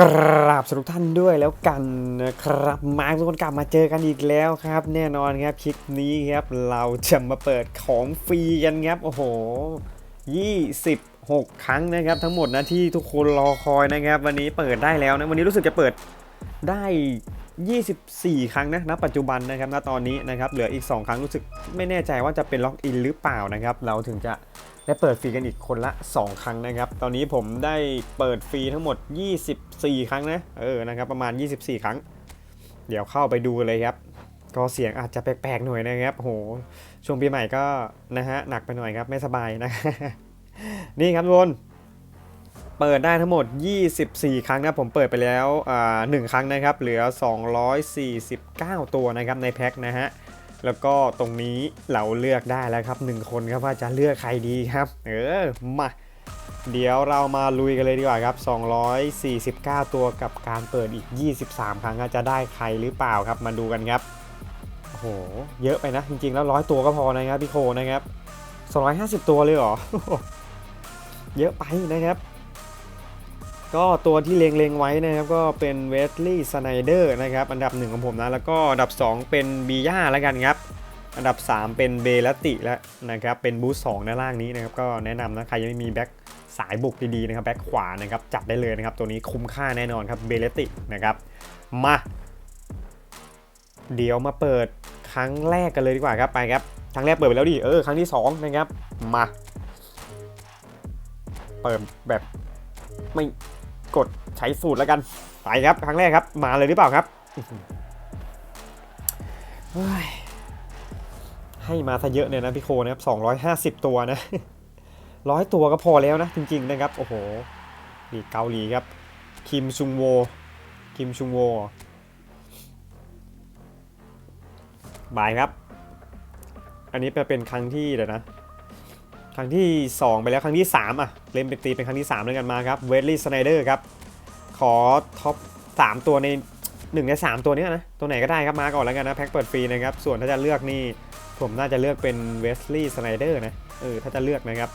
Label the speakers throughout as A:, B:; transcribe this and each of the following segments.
A: กราบสทุกท่านด้วยแล้วกันนะครับ มาทุกคนกลับมาเจอกันอีกแล้วครับ แน่นอนครับคลิปนี้ครับเราจะมาเปิดของฟรีกันครับโอ้โห 26 ครั้งนะครับ ทั้งหมดนะที่ทุกคนรอคอยนะครับ วันนี้เปิดได้แล้วนะวันนี้รู้สึกจะเปิดได้ 24 ครั้งนะณปัจจุบันนะครับณตอนนี้นะครับเหลืออีก 2 ครั้งรู้สึกไม่แน่ใจว่าจะเป็นล็อกอินหรือเปล่านะครับ เราถึงจะ ได้เปิดฟรีกันอีกคนละ 2 ครั้งนะครับ ตอนนี้ผมได้เปิดฟรีทั้งหมด 24 ครั้งนะ เออ นะครับ ประมาณ 24 ครั้ง เดี๋ยวเข้าไปดูเลยครับ ก็เสียงอาจจะแปลกๆหน่อยนะครับ โห ช่วงปีใหม่ก็นะฮะ หนักไปหน่อยครับ ไม่สบายนะ นี่ครับทุกคน เปิดได้ทั้งหมด 24 ครั้งนะ ผมเปิดไปแล้วอ่าหนึ่งครั้งนะครับ เหลือ 249 ตัวนะครับในแพ็คนะฮะ แล้วก็ตรงนี้เราเลือกได้แล้วครับ 1 คนครับว่าจะเลือกใครดีครับ เออมาเดี๋ยวเรามาลุยกันเลยดีกว่าครับ 249 ตัวกับการเปิดอีก 23 ครั้งจะได้ใครหรือเปล่าครับ มาดูกันครับ โอ้โห เยอะไปนะ จริงๆ แล้วร้อยตัวก็พอนะครับพี่โคนะครับ 250 ตัวเลยเหรอ เยอะไปนะครับ ก็ตัวที่เลงเลงๆไว้นะครับก็เป็นเวสลีย์สไนเดอร์นะครับอันดับหนึ่งของผมนะ แล้วก็อันดับ 2 เป็นบีย่าแล้วกันครับ อันดับ 3 เป็นเบลติแล้วนะครับเป็นบูสสองด้านล่างนี้นะครับก็แนะนำนะใครยังไม่มีแบ็คสายบุกดีๆนะครับแบ็คขวานะครับจัดได้เลยนะครับ ตัวนี้คุ้มค่าแน่นอนครับเบลตินะครับมาเดี๋ยวมาเปิดครั้งแรกกันเลยดีกว่าครับไปครับครั้งแรกเปิดไปแล้วดิเออครั้งที่สองนะครับมา เปิดแบบไม่ กดใช้สูตรแล้วกัน ไปครับ ครั้งแรกครับ มาเลยหรือเปล่าครับ ให้มาซะเยอะเนี่ยนะพี่โคนะครับ250ตัวนะร้อยตัวก็พอแล้วนะ จริง ๆ นะครับ โอ้โหลีกเกาหลีครับ คิมซุงโว คิมซุงโวบายครับ อันนี้เป็นครั้งที่เดี๋ยวนะ ครั้งที่ 2 ไปแล้วครั้งที่ 3 อะ เล่นเป็นตีเป็นครั้งที่3แล้วกันมาครับเวสลีย์สไนเดอร์ครับ ขอท็อป 3 ตัวใน 1 ใน 3 ตัวเนี้ยนะ ตัวไหนก็ได้ครับมาก่อนแล้วกันนะแพ็คเปิดฟรีนะครับ ส่วนถ้าจะเลือกนี่ ผมน่าจะเลือกเป็นเวสลีย์สไนเดอร์นะ เออ ถ้าจะเลือกนะครับ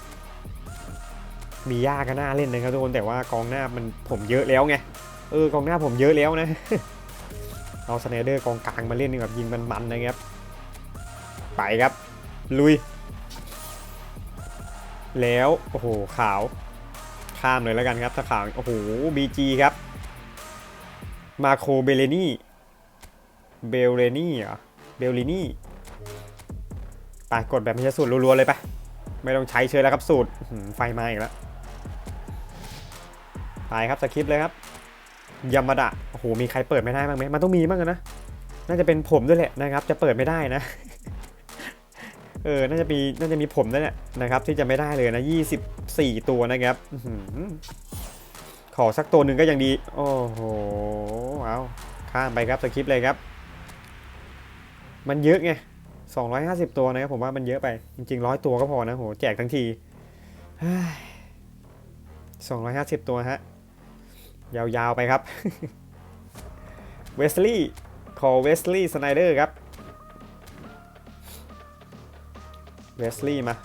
A: มียากก็น่าเล่นนะครับทุกคนแต่ว่ากองหน้ามันผมเยอะแล้วไง เออกองหน้าผมเยอะแล้วนะ เอาสไนเดอร์กองกลางมาเล่นดีกว่ายิงมันๆนะครับ ไปครับ ลุย แล้ว โอ้โห ขาว ข้ามเลยแล้วกันครับ ถ้าขาว โอ้โห BG ครับ มาโคเบเลนี่ เบลเรนี่เหรอ เบลลินี่ ไปกดแบบไม่ใช่สูตรรัวๆเลยไป ไม่ต้องใช้เชิญแล้วครับสูตรอื้อหือไฟมาอีกแล้ว ไปครับสคริปต์เลยครับยามาดะ โอ้โห มีใครเปิดไม่ได้บ้างไหมมันต้องมีบ้างนะ น่าจะเป็นผมด้วยแหละนะครับ จะเปิดไม่ได้นะ เออ น่าจะมีน่าจะมีผมนั่นแหละนะครับ ที่จะไม่ได้เลยนะ 24 ตัวนะครับอขอสักตัวหนึ่งก็ยังดี โอ้โห เอาข้ามไปครับสคริปต์เลยครับ มันเยอะไง 250 ตัวนะครับผมว่ามันเยอะไป จริงๆร้อยตัวก็พอนะโหแจกทั้งทีเฮ้ย250 ตัวฮะ ยาวๆไปครับ เวสลีย์ขอเวสลีย์ สไนเดอร์ครับ เวสลีย์มา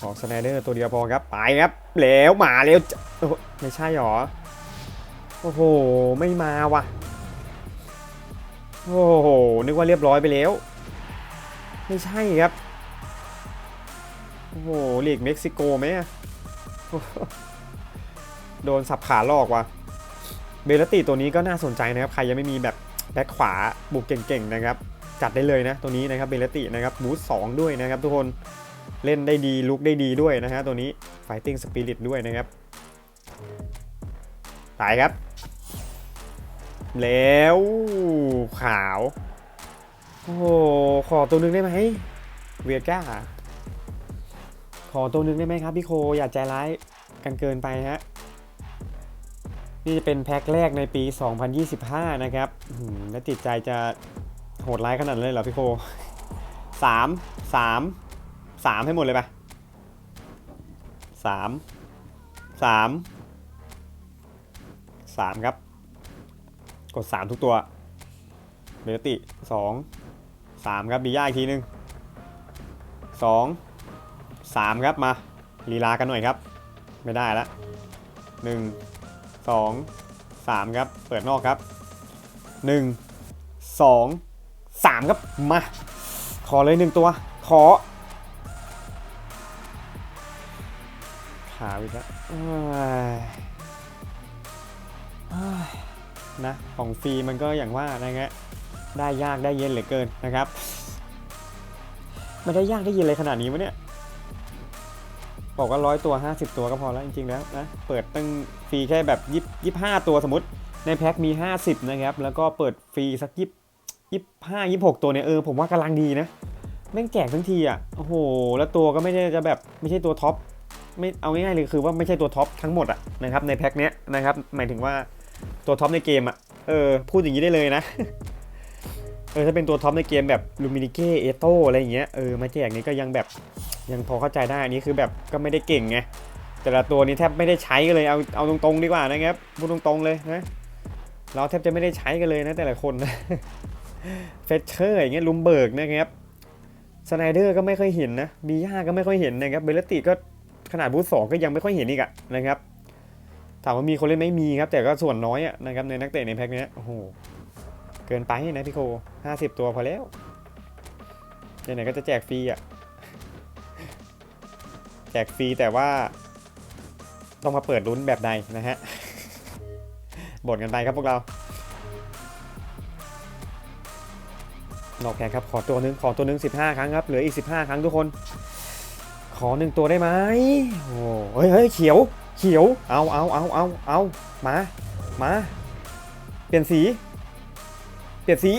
A: ขอสไนเดอร์ตัวเดียวพอครับ ไปครับ แล้วมาแล้วไม่ใช่หรอ โอ้โห ไม่มาว่ะ โอ้โห นึกว่าเรียบร้อยไปแล้ว ไม่ใช่ครับ โอ้โหลีกเม็กซิโกไหมโโโดนสับขาลอกว่ะ เบลติตัวนี้ก็น่าสนใจนะครับ ใครยังไม่มีแบบแบ็คขวาบุกเก่งๆนะครับ จัดได้เลยนะตัวนี้นะครับเบลตินะครับบูสสองด้วยนะครับทุกคนเล่นได้ดีลุกได้ดีด้วยนะฮะตัวนี้ Fighting Spirit ด้วยนะครับตายครับ แล้วขาว โอ้ขอตัวนึงได้ไหมเวียก้าขอตัวนึงได้ไหมครับพี่โคอย่าใจร้ายกันเกินไปฮะนี่จะเป็นแพ็คแรกในปี 2025 นะครับแล้วจิตใจจะ โหดร้ายขนาดนั้นเลยเหรอพี่โคสามสามสามให้หมดเลยปะสามสามสามครับ กด3ทุกตัวเบลติ2 3ครับบีย่าอีกทีหนึง2 3ครับมาลีลากันหน่อยครับ ไม่ได้ละหนึ่งสองสามครับ เปิดนอกครับหนึ่งสอง สามครับ มา ขอเลยหนึ่งตัว ขอ ขาอีกแล้วนะ ของฟรีมันก็อย่างว่านะฮะได้ยากได้เย็นเหลือเกินนะครับ มันได้ยากได้เย็นเลยขนาดนี้วะเนี่ย บอกว่าร้อยตัว 50 ตัวก็พอแล้วจริงๆแล้วนะ เปิดตั้งฟรีแค่แบบยี่ยี่ห้าตัวสมมติ ในแพ็คมี 50 นะครับ แล้วก็เปิดฟรีสักยี่ ยี่ห้ายี่หกตัวเนี่ยเออผมว่ากำลังดีนะแม่งแจกทั้งทีอะโอ้โหแล้วตัวก็ไม่ได้จะแบบไม่ใช่ตัวท็อปไม่เอาง่ายๆเลยคือว่าไม่ใช่ตัวท็อปทั้งหมดอะนะครับในแพ็คเนี้ยนะครับหมายถึงว่าตัวท็อปในเกมอะเออพูดอย่างนี้ได้เลยนะเออถ้าเป็นตัวท็อปในเกมแบบลูมินิเกเอโตอะไรอย่างเงี้ยเออมาแจกนี้ก็ยังแบบยังพอเข้าใจได้อันนี้คือแบบก็ไม่ได้เก่งไงแต่ละตัวนี้แทบไม่ได้ใช้กันเลยเอาเอาตรงๆดีกว่านะครับพูดตรงๆเลยนะเราแทบจะไม่ได้ใช้กันเลยนะแต่ละคน เฟเชอร์อย่างเงี้ยลุมเบิร์กนะครับสไนเดอร์ก็ไม่ค่อยเห็นนะบีย่าก็ไม่ค่อยเห็นนะครับเบลติก็ขนาดบูธสองก็ยังไม่ค่อยเห็นอีกอะนะครับถามว่ามีคนเล่นไหม่มีครับ แต่ก็ส่วนน้อยอะนะครับในนักเตะในแพ็คเนี้ยโอ้โหเกินไปนะพี่โคห้าสิบตัวพอแล้วไหนๆก็จะแจกฟรีอะแจกฟรีแต่ว่าต้องมาเปิดลุ้นแบบใดนะฮะบ่นกันไปครับพวกเรา นอกแข่งครับขอตัวหนึงขอตัวหนึง 15 ครั้งครับเหลืออีก 15 ครั้งทุกคน ขอหนึ่งตัวได้ไหมโอ้เฮ้ยเฮ้ยเขียวเขียวเอาเอาเอาเอาเอามามาเปลี่ยนสี เปลี่ยนสี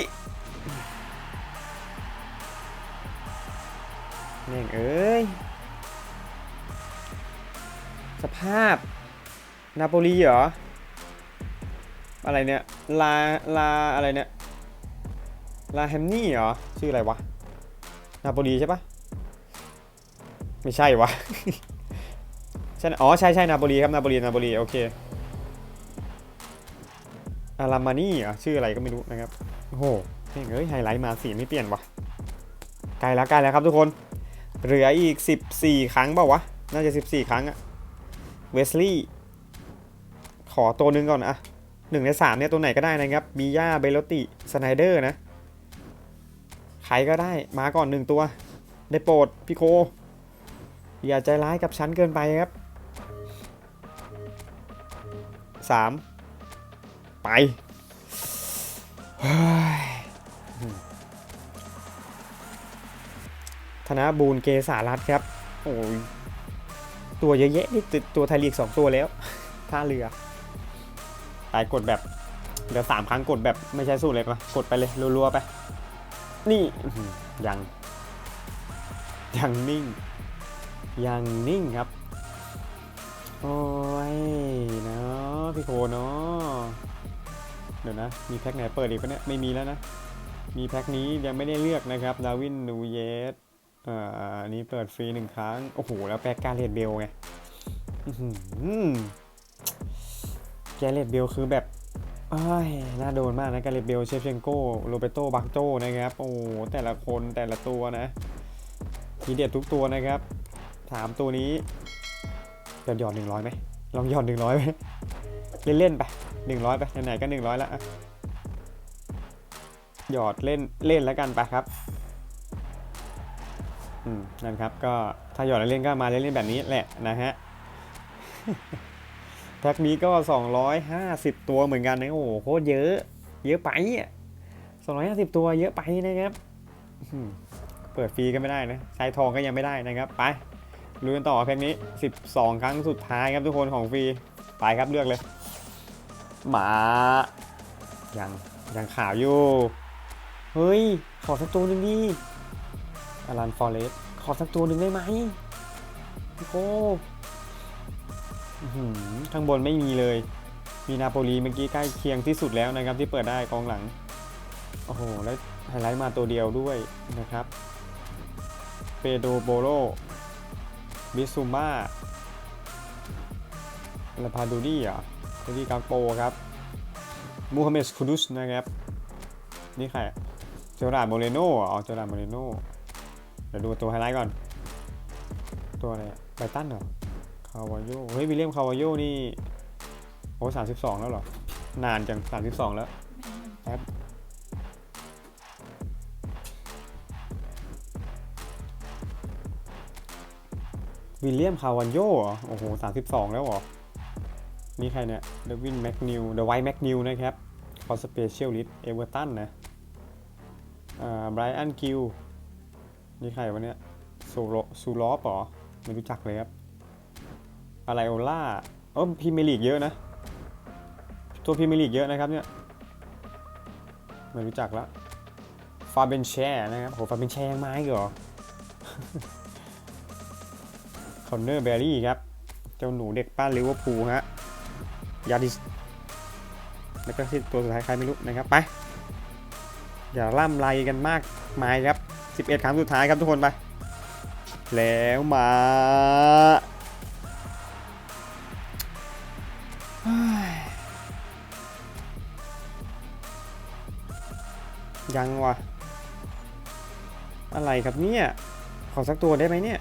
A: แม่งเอ้ยสภาพนาโปลีเหรออะไรเนี่ยลาลาอะไรเนี่ย ลาแฮมนี่เหรอ ชื่ออะไรวะ นาโปลีใช่ปะไม่ใช่วะใช่อ๋อ ใช่ใช่นาโปลีครับ นาโปลีนาโปลีโอเคอารามานี่เหรอ ชื่ออะไรก็ไม่รู้นะครับ โอ้โหเฮ้ยไฮไลท์มาสีไม่เปลี่ยนวะใกล้แล้วใกล้แล้วครับทุกคน เหลืออีก 14 ครั้งเปล่าวะ น่าจะ 14 ครั้งอะเวสลีย์ขอตัวนึงก่อนอะหนึ่งในสามเนี่ยตัวไหนก็ได้นะครับมีย่าเบลติสไนเดอร์นะ ใครก็ได้มาก่อนหนึ่งตัว ได้โปรดพี่โค อย่าใจร้ายกับฉันเกินไปครับสามไปธนบูรเกษารัตน์ครับ โอ้ย ตัวเยอะแยะนี่ติดตัวไทยลีกสองตัวแล้ว ท่าเรือ ตายกดแบบ เดี๋ยวสามครั้งกดแบบไม่ใช่สู้เลยปะกดไปเลยรัวๆไป นี่อื้อหือยังยังนิ่ง ยังนิ่งครับ โอ้ยเนาะพี่โคเนาะเดี๋ยวนะ มีแพ็คไหนเปิดอีกปะเนี่ย ไม่มีแล้วนะ มีแพ็คนี้ยังไม่ได้เลือกนะครับดาวินนูเยสอ่าอันนี้เปิดฟรีหนึ่งครั้ง โอ้โห แล้วแพ็คการเลดเบลไงอื้อหือแกเลดเบลคือแบบอ้าย น่าโดนมากนะ กาเลเบล เชฟเชนโกโรเบโตบักโจนะครับ โอ้แต่ละคนแต่ละตัวนะ ทีเด็ดทุกตัวนะครับ ถามตัวนี้หยอดหยอดหนึ่งร้อยไหมลองหยอดหนึ่งร้อยไหมเล่นๆไปหนึ่งร้อยไปไหนๆก็หนึ่งร้อยละหยอดเล่นเล่นแล้วกันไปครับอืมนั่นครับก็ถ้าหยอดเล่นก็มาเล่นๆแบบนี้แหละนะฮะ แพ็คนี้ก็ 250 ตัวเหมือนกันนะโอ้โหโคตรเยอะ เยอะไปอะ250 ตัวเยอะไปนะครับเปิดฟรีก็ไม่ได้นะใช้ทองก็ยังไม่ได้นะครับ ไปลุยกันต่อแพ็คนี้ 12 ครั้งสุดท้ายครับทุกคนของฟรีไปครับเลือกเลยหมายังยังข่าวอยู่เฮ้ย ขอสักตัวหนึ่งดิอารันฟอเรสขอสักตัวหนึ่งได้ไหมพี่โก้อื้อหือ ข้างบนไม่มีเลย มีนาโปลีเมื่อกี้ใกล้เคียงที่สุดแล้วนะครับที่เปิดได้กองหลัง โอ้โห แล้วไฮไลท์มาตัวเดียวด้วยนะครับ เปโดโบโล บิซูมาลาพาดูดี้อะดูดี้กาโปครับ มูฮัมเหม็ดคูดุสนะครับ นี่ใครเจอราร์ดโมเรโน่อ๋อเจอราร์ดโมเรโน่เดี๋ยวดูตัวไฮไลท์ก่อน ตัวอะไรไบตันเหรอาาวาโยเฮ้ยวิลเลียมคาวาโยนี่โอ้สามสิบสองแล้วเหรอ นานจังสามสิบสองแล้วแป๊บวิลเลียมคาวาโยเหรอ โอ้โหสามสิบสองแล้วเหรอ นี่ใครเนี่ยเดวินแม็กนิวเดวท์แม็กนิวนะครับคอสเปเชียลลิสเอเวอร์ตันนะอ่าไบรอันคิวนี่ใครวะเนี่ยซูโรซูลอฟเหรอ ไม่รู้จักเลยครับ อะไรโอล่าเออพรีเมียร์ลีกเยอะนะ ตัวพรีเมียร์ลีกเยอะนะครับเนี่ย ไม่รู้จักละฟาเบนแชร์นะครับโหฟาเบนแชร์ยังไม้เหรอคอนเนอร์เบอรี่ครับ เจ้าหนูเด็กป้านลิเวอร์พูลฮะ ยาดิส แล้วก็ที่ตัวสุดท้ายใครไม่รู้นะครับไปอย่าล่ำไรกันมากมายครับ 11ครั้งสุดท้ายครับทุกคนไป แล้วมา ยังวะอะไรครับเนี่ยขอสักตัวได้ไหมเนี่ย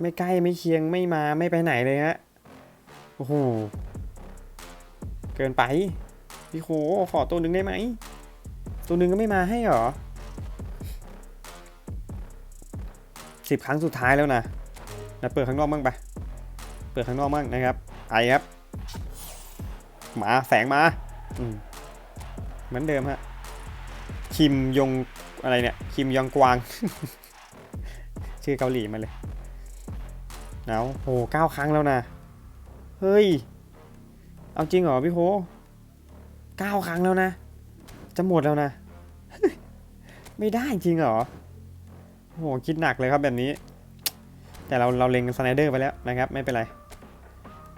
A: ไม่ใกล้ไม่เคียงไม่มาไม่ไปไหนเลยฮะโอ้โหเกินไปพี่โคขอตัวหนึ่งได้ไหมตัวหนึ่งก็ไม่มาให้เหรอสิบครั้งสุดท้ายแล้วนะนะเปิดข้างนอกบ้างไปเปิดข้างนอกบ้างนะครับ ไอครับ มาแสงมาอืมเหมือนเดิมฮะ คิมยงอะไรเนี่ย คิมยองกวาง ชื่อเกาหลีมาเลยเอาโหเก้าครั้งแล้วนะ เฮ้ย เอาจริงเหรอพี่โคเก้าครั้งแล้วนะ จะหมดแล้วนะ ไม่ได้จริงเหรอโอ้โหคิดหนักเลยครับแบบนี้ แต่เราเราเล็งสไนเดอร์ไปแล้วนะครับ ไม่เป็นไร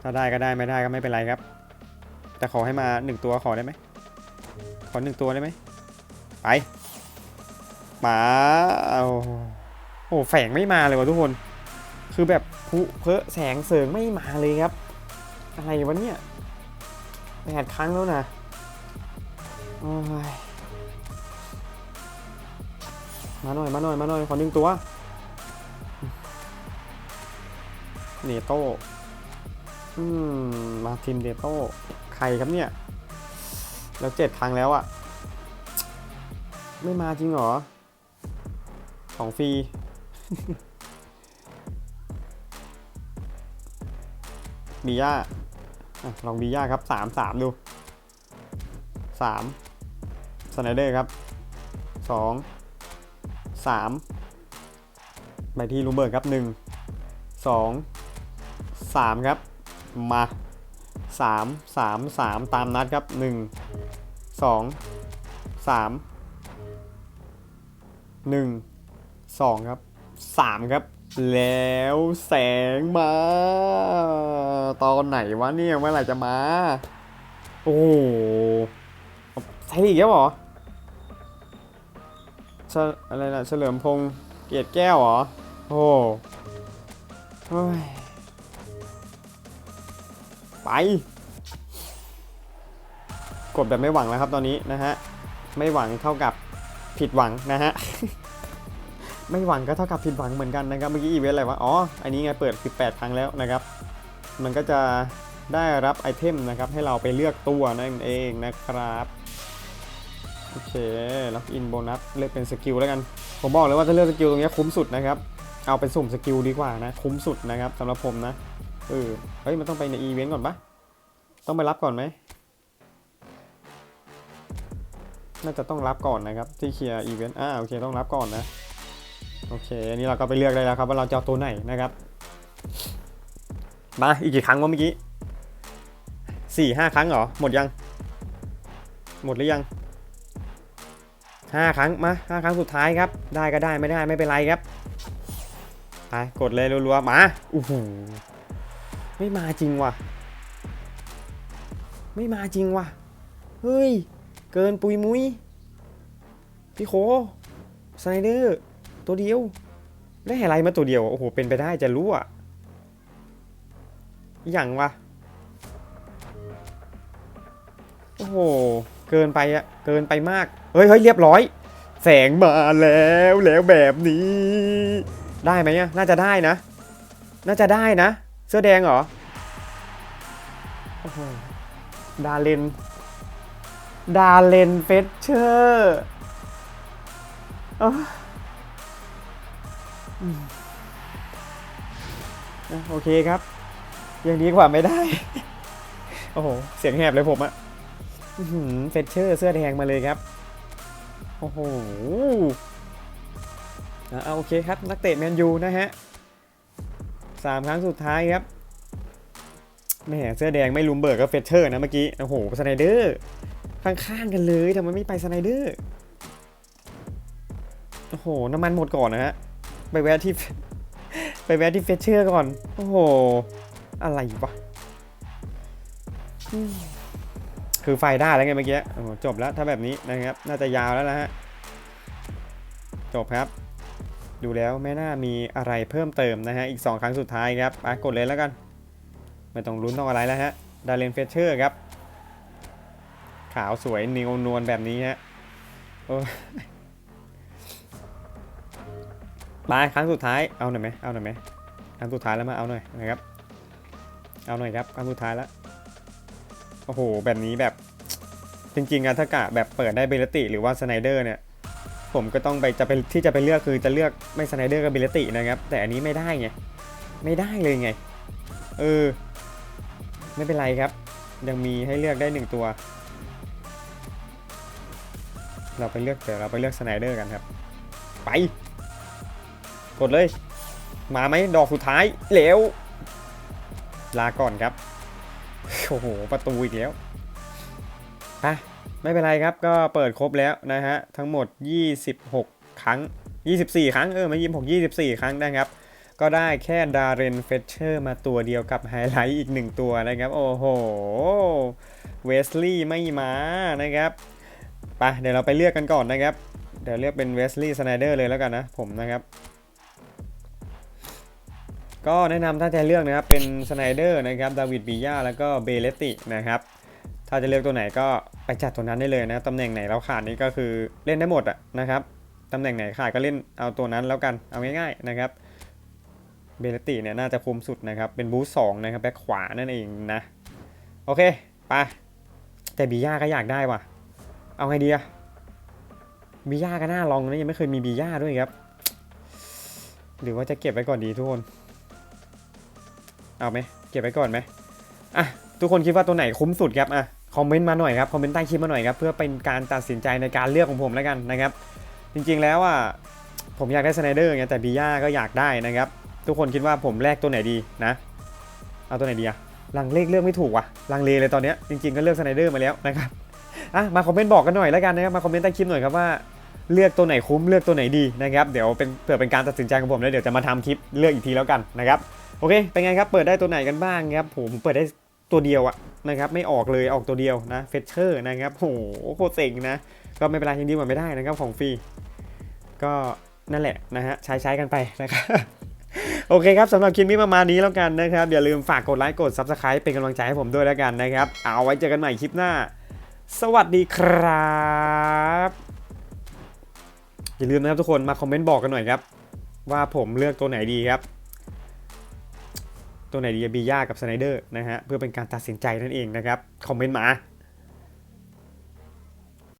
A: ถ้าได้ก็ได้ไม่ได้ก็ไม่เป็นไรครับ แต่ขอให้มาหนึ่งตัวขอได้ไหมขอหนึ่งตัวได้ไหม ไป มาเอาโอ้โหแฝงไม่มาเลยวะทุกคน คือแบบพุเพอแสงเสริงไม่มาเลยครับ อะไรวะเนี่ยแปดครั้งแล้วนะมาหน่อยมาหน่อยมาหน่อยขอหนึ่งตัวเนโต้มาทินเนโต้ใครครับเนี่ย แล้วเจ็ดครั้งแล้วอะ ไม่มาจริงเหรอ ของฟรีบีย่าลองบีย่าครับสามสามดูสามสไนเดอร์ครับสองสามไปที่ลูเบิร์กครับหนึ่งสองสามครับ มาสามสามสามตามนัดครับหนึ่งสองสาม หนึ่งสองครับสามครับ แล้วแสงมา ตอนไหนวะเนี่ยเมื่อไหร่จะมา โอ้ใช่อีกแล้วเหรอเฉอะไรนะเฉลิมพงษ์เกียรติแก้วเหรอ โอ้ยไป กดแบบไม่หวังแล้วครับตอนนี้นะฮะ ไม่หวังเท่ากับ ผิดหวังนะฮะ ไม่หวังก็เท่ากับผิดหวังเหมือนกันนะครับเมื่อกี้อีเวนต์อะไรวะ อ๋อ อันนี้ไงเปิด 18 ครั้งแล้วนะครับ มันก็จะได้รับไอเทมนะครับให้เราไปเลือกตัวนั่นเองนะครับโอเคล็อกอินโบนัสเลือกเป็นสกิลแล้วกัน ผมบอกเลยว่าถ้าเลือกสกิลตรงนี้คุ้มสุดนะครับ เอาไปสุ่มสกิลดีกว่านะ คุ้มสุดนะครับสำหรับผมนะเออเฮ้ยมันต้องไปในอีเวนต์ก่อนปะต้องไปรับก่อนไหม น่าจะต้องรับก่อนนะครับ ที่เคลียร์อีเวนต์อ่าโอเคต้องรับก่อนนะ โอเค อันนี้เราก็ไปเลือกได้แล้วครับ ว่าเราจะเอาตัวไหนนะครับ มาอีกกี่ครั้งวะเมื่อกี้สี่ห้าครั้งเหรอ หมดยัง หมดหรือยังห้าครั้งมาห้าครั้งสุดท้ายครับ ได้ก็ได้ไม่ได้ไม่เป็นไรครับไปกดเลยรัวๆมาโอู้หูไม่มาจริงว่ะ ไม่มาจริงว่ะ เฮ้ย เกินปุยมุยพี่โคสไนเดอร์ตัวเดียวได้อะไรมาตัวเดียวโอ้โหเป็นไปได้จะรู้อะอย่างวะโอ้โหเกินไปอะเกินไปมากเฮ้ยเฮ้ยเรียบร้อย แสงมาแล้วแล้วแบบนี้ ได้ไหมอะน่าจะได้นะ น่าจะได้นะ เสื้อแดงเหรอโอ้โหดาเลน ดาเลนเฟสเชอร์โอเคครับยังดีกว่าไม่ได้ โอ้โห เสียงแหบเลยผมอะเฟสเชอร์เสื้อแดงมาเลยครับ โอ้โหเอาโอเคครับ นักเตะแมนยูนะฮะสามครั้งสุดท้ายครับแหมเสื้อแดงไม่ลุมเบิร์กก็เฟสเชอร์นะเมื่อกี้ โอ้โหสไนเดอร์ ข้างๆกันเลยทำไมไม่ไปสไนเดอร์ โอ้โห น้ำมันหมดก่อนนะฮะ ไปแวะที่ ไปแวะที่เฟเชอร์ก่อน โอ้โห อะไรวะ คือไฟได้แล้วไงเมื่อกี้ โอ้จบแล้วถ้าแบบนี้นะครับ น่าจะยาวแล้วนะฮะ จบครับ ดูแล้วไม่น่ามีอะไรเพิ่มเติมนะฮะ อีก 2 ครั้งสุดท้ายครับอะกดเลยแล้วกัน ไม่ต้องลุ้นต้องอะไรแล้วฮะ ดาเลนเฟเชอร์ครับาวสวยนิวนวลแบบนี้ฮะโอ้ยมาครั้งสุดท้ายเอาหน่อยไหมเอาหน่อยไหมครั้งสุดท้ายแล้วมาเอาหน่อยนะครับเอาหน่อยครับครั้งสุดท้ายแล้วโอ้โหแบบนี้แบบจริงๆอะถ้ากะแบบเปิดได้เบลติหรือว่าสไนเดอร์เนี่ยผมก็ต้องไปจะเป็นที่จะไปเลือกคือจะเลือกไม่สไนเดอร์กับเบลตินะครับ แต่อันนี้ไม่ได้ไงไม่ได้เลยไงเออไม่เป็นไรครับ ยังมีให้เลือกได้หนึ่งตัว เราไปเลือกเดี๋ยวเราไปเลือกสไนเดอร์กันครับ ไป กดเลย มาไหมดอกสุดท้ายเหลวลาก่อนครับ โอ้โห ประตูอีกแล้วไปไม่เป็นไรครับ ก็เปิดครบแล้วนะฮะ ทั้งหมด 26 ครั้ง 24 ครั้ง เออ ไม่26 24ครั้งนะครับ ก็ได้แค่ดาร์เรนเฟเชอร์มาตัวเดียวกับไฮไลท์อีกหนึ่งตัวนะครับ โอ้โห เวสลีย์ไม่มานะครับ ไปเดี๋ยวเราไปเลือกกันก่อนนะครับ เดี๋ยวเลือกเป็นเวสลีย์สไนเดอร์เลยแล้วกันนะ ผมนะครับ ก็แนะนำถ้าจะเลือกนะครับเป็นสไนเดอร์นะครับดาวิดบียาแล้วก็เบเลตินะครับถ้าจะเลือกตัวไหนก็ไปจัดตัวนั้นได้เลยนะตำแหน่งไหนเราขาดนี่ก็คือเล่นได้หมดอะนะครับตำแหน่งไหนขาดก็เล่นเอาตัวนั้นแล้วกันเอาง่ายๆนะครับเบเลติเนี่ยน่าจะคุมสุดนะครับเป็นบูสองนะครับแบ็คขวานั่นเองนะ โอเคไปแต่บีย่าก็อยากได้ว่ะ เอาไงดีอะบีย่าก็น่าลองนะยังไม่เคยมีบีย่าด้วยครับ หรือว่าจะเก็บไว้ก่อนดีทุกคน เอาไหมเก็บไว้ก่อนไหมอะทุกคนคิดว่าตัวไหนคุ้มสุดครับอะคอมเมนต์มาหน่อยครับคอมเมนต์ใต้คลิปมาหน่อยครับเพื่อเป็นการตัดสินใจในการเลือกของผมแล้วกันนะครับ จริงๆแล้วอะผมอยากได้สไนเดอร์ไงแต่บีย่าก็อยากได้นะครับ ทุกคนคิดว่าผมแลกตัวไหนดีนะเอาตัวไหนดีอะลังเลขเลือกไม่ถูกว่ะลังเลเลยตอนเนี้ยจริงๆก็เลือกสไนเดอร์มาแล้วนะครับ อะมาคอมเมนต์บอกกันหน่อยแล้วกันนะครับมาคอมเมนต์ใต้คลิปหน่อยครับว่าเลือกตัวไหนคุ้มเลือกตัวไหนดีนะครับเดี๋ยวเป็นเผื่อเป็นการตัดสินใจของผมแล้วเดี๋ยวจะมาทำคลิปเลือกอีกทีแล้วกันนะครับโอเคเป็นไงครับเปิดได้ตัวไหนกันบ้างครับผมเปิดได้ตัวเดียวอะนะครับไม่ออกเลยออกตัวเดียวนะเฟเชอร์นะครับโหโคตรเซ็งนะ ก็ไม่เป็นไรยังดีกว่าไม่ได้นะครับของฟรีก็นั่นแหละนะฮะใช้ใช้กันไปนะครับโอเคครับสำหรับคลิปนี้ประมาณนี้แล้วกันนะครับอย่าลืมฝากกดไลค์กด Subscribe เป็นกำลังใจให้ผมด้วยแล้วกันนะครับ เอาไว้เจอกันใหม่คลิปหน้า สวัสดีครับ อย่าลืมนะครับทุกคนมาคอมเมนต์บอกกันหน่อยครับ ว่าผมเลือกตัวไหนดีครับ ตัวไหนดีบีย่ากับสไนเดอร์นะฮะเพื่อเป็นการตัดสินใจนั่นเองนะครับ คอมเมนต์มา